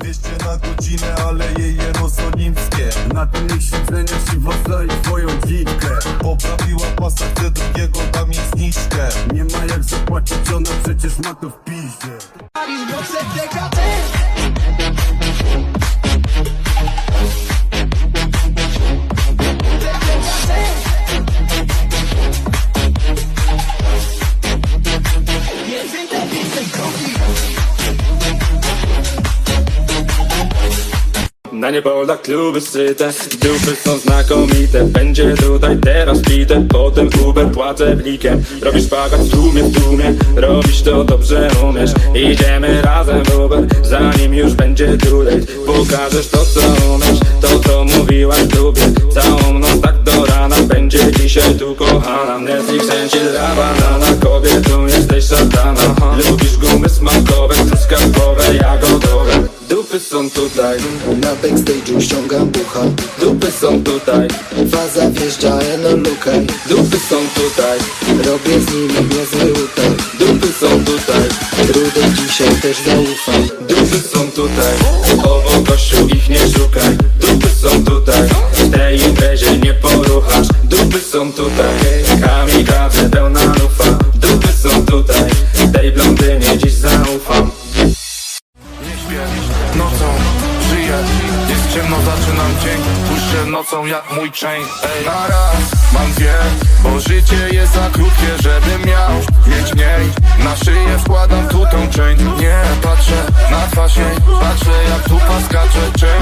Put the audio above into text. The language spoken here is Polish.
Dwieście na godzinę, ale jej jerozolimskie. Na tylnych siedzeniach siwosa i twoją dziwkę Poprawiła pasa, chce drugiego, dam jej zniżkę. Nie ma jak zapłacić, ona przecież ma to w piździe Na niepolach kluby syte Dupy są znakomite. Będzie tutaj teraz pite Potem Uber płacę blikiem Robisz pagat w tłumie, w tłumie Robisz to dobrze umiesz. Idziemy razem w Uber Zanim już będzie late Pokażesz to co umiesz To co mówiłaś klubie. Całą noc tak do rana Będzie dzisiaj tu kochana. Netflix chęci dla banana Kobietu jesteś szatana. Lubisz Dupy są tutaj. Na backstage'u ściągam bucha. Dupy są tutaj, Faza wjeżdża no lukaj dupy są tutaj, Robię z nimi niezły utarg dupy są tutaj, Rudy dzisiaj też zaufam. Dupy są tutaj. Owo gościu ich nie szukaj. Dupy są tutaj, w tej imprezie nie poruchasz. Dupy są tutaj, Ciemno zaczynam dzień, puszczę nocą jak mój chain. Ej. Na raz mam dwie, bo życie jest za krótkie, żebym miał mieć mniej. Na szyję wkładam tu tą chain, nie patrzę na twarz jej Patrzę jak tu paskacze, chain.